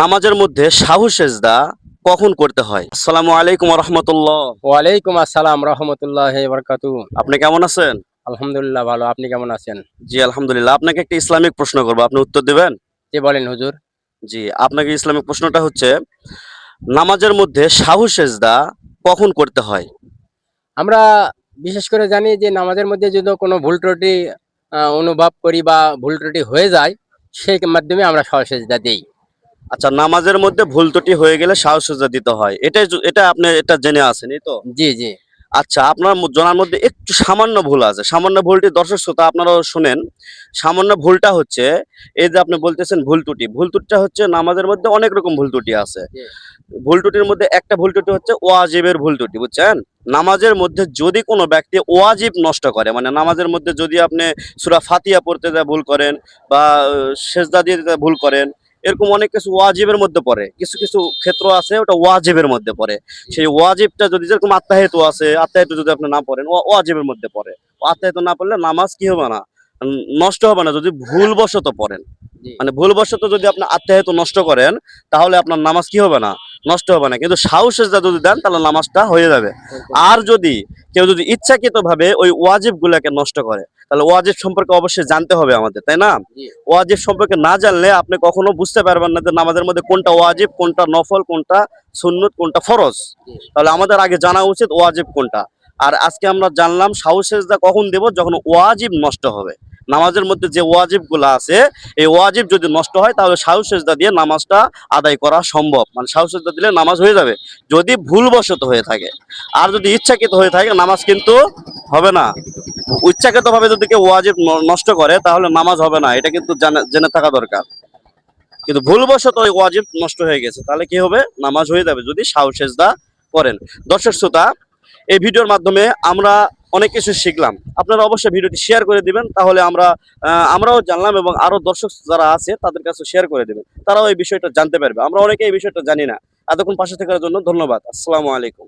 নামাজের মধ্যে সাহু সেজদা কখন করতে হয়? আসসালামু আলাইকুম রহমতুল্লাহ ওয়ালাইকুম আসসালাম রহমতুল্লাহ বরকাতু। আপনি কেমন আছেন? আলহামদুলিল্লাহ ভালো আপনি কেমন আছেন? জি আলহামদুলিল্লাহ। আপনাকে একটা ইসলামিক প্রশ্ন করব আপনি উত্তর দিবেন? জি বলেন হুজুর। জি আপনাকে ইসলামিক প্রশ্নটা হচ্ছে নামাজের মধ্যে সাহু সেজদা কখন করতে হয়? আমরা বিশেষ করে জানি যে নামাজের মধ্যে যদি কোনো ভুল ত্রুটি অনুভব করি বা ভুল ত্রুটি হয়ে যায় সেই মাধ্যমে আমরা সহসেজদা দিই। আচ্ছা নামাজের মধ্যে ভুল ত্রুটি হয়ে গেলে সাহু সেজদা দিতে হয়। এটাই এটা আপনি এটা জেনে আছেন এই তো? জি জি। আচ্ছা আপনার জনার মধ্যে একটু সামান্য ভুল আছে। সামান্য ভুলটি দর্শক শ্রোতা আপনারাও শুনেন। সামান্য ভুলটা হচ্ছে এই যে আপনি বলতেছেন ভুল ত্রুটি। ভুল ত্রুটিটা হচ্ছে নামাজের মধ্যে অনেক রকম ভুল ত্রুটি আছে। ভুল ত্রুটির মধ্যে একটা ভুল ত্রুটি হচ্ছে ওয়াজিবের ভুল ত্রুটি বুঝছেন? নামাজের মধ্যে যদি কোনো ব্যক্তি ওয়াজিব নষ্ট করে মানে নামাজের মধ্যে যদি আপনি সুরা ফাতিয়া পড়তে যা ভুল করেন বা সেজদা দিয়ে ভুল করেন এরকম অনেক কিছু ওয়াজিবের মধ্যে পড়ে। কিছু কিছু ক্ষেত্র আছে, ওটা ওয়াজিবের মধ্যে পড়ে। সেই ওয়াজিবটা যদি যেরকম আত্মাহেতু আছে, আত্মাহেতু যদি আপনি না পড়েন ওয়াজিবের মধ্যে পড়ে। আত্মাহেতু না পড়লে নামাজ কি হবে না? নষ্ট হবে না যদি ভুলবশত পড়েন। মানে ভুলবশত যদি আপনি আত্মাহেতু নষ্ট করেন তাহলে আপনার নামাজ কি হবে না? নষ্ট হবে না। কিন্তু সাহসের যদি দেন তাহলে নামাজটা হয়ে যাবে। আর যদি কেউ যদি ইচ্ছাকৃত ভাবে ওই ওয়াজিব গুলাকে নষ্ট করে তাহলে ওয়াজিব সম্পর্কে অবশ্যই জানতে হবে আমাদের তাই না? ওয়াজিব সম্পর্কে না জানলে আপনি কখনো বুঝতে পারবেন না যে নামাজের মধ্যে কোনটা ওয়াজিব কোনটা নফল কোনটা সুন্নত কোনটা ফরজ। তাহলে আমাদের আগে জানা উচিত ওয়াজিব কোনটা। আর আজকে আমরা জানলাম সাহসেজদা কখন দেব? যখন ওয়াজিব নষ্ট হবে। নামাজের মধ্যে যে ওয়াজিবগুলা আছে, এই ওয়াজিব যদি নষ্ট হয়, তাহলে সাহসেজদা দিয়ে নামাজটা আদায় করা সম্ভব। মানে সাহসেজদা দিলে নামাজ হয়ে যাবে। যদি ভুলবশত হয়ে থাকে। আর যদি ইচ্ছাকৃত হয়ে থাকে, নামাজ কিন্তু হবে না। ইচ্ছাকৃত ভাবে যদি কেউ ওয়াজিব নষ্ট করে, তাহলে নামাজ হবে না। এটা কিন্তু জানা- থাকা দরকার। কিন্তু ভুলবশত ওই ওয়াজিব নষ্ট হয়ে গেছে, তাহলে কি হবে? নামাজ হয়ে যাবে যদি সাহসেজদা করেন। দর্শক শ্রোতা, এই ভিডিওর মাধ্যমে আমরা অনেক কিছু শিখলাম। আপনারা অবশ্যই ভিডিওটি শেয়ার করে দিবেন, তাহলে আমরা আমরাও জানলাম এবং আরও দর্শক যারা আছে, তাদের কাছে শেয়ার করে দিবেন। তারাও এই বিষয়টা জানতে পারবে। আমরা অনেকে এই বিষয়টা জানি না। এতক্ষণ পাশে থাকার জন্য ধন্যবাদ। আসসালামু আলাইকুম।